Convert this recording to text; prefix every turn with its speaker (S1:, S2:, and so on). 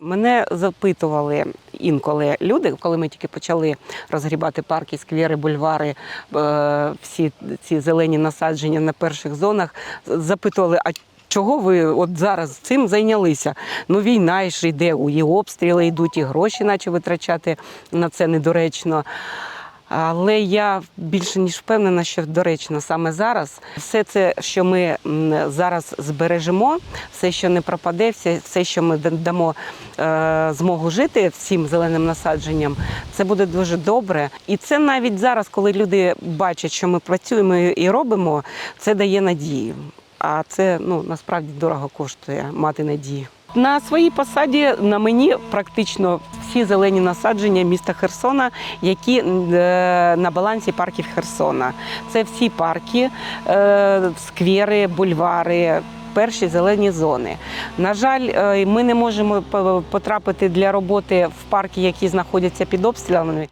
S1: Мене запитували інколи люди, коли ми тільки почали розгрібати парки, сквери, бульвари, е, всі ці зелені насадження на перших зонах, запитували, а чого ви от зараз цим зайнялися? Ну, війна ж йде, і обстріли йдуть, і гроші наче витрачати на це недоречно. Але я більше ніж впевнена, що доречно саме зараз все це, що ми зараз збережемо, все, що не пропаде, все, що ми дамо е, змогу жити всім зеленим насадженням, це буде дуже добре. І це навіть зараз, коли люди бачать, що ми працюємо і робимо, це дає надію. А це ну насправді дорого коштує мати надію. На своїй посаді на мені практично всі зелені насадження міста Херсона, які е, на балансі парків Херсона. Це всі парки, е, сквери, бульвари. Перші зелені зони. На жаль, е, ми не можемо потрапити для роботи в парки, які знаходяться під обстрілами.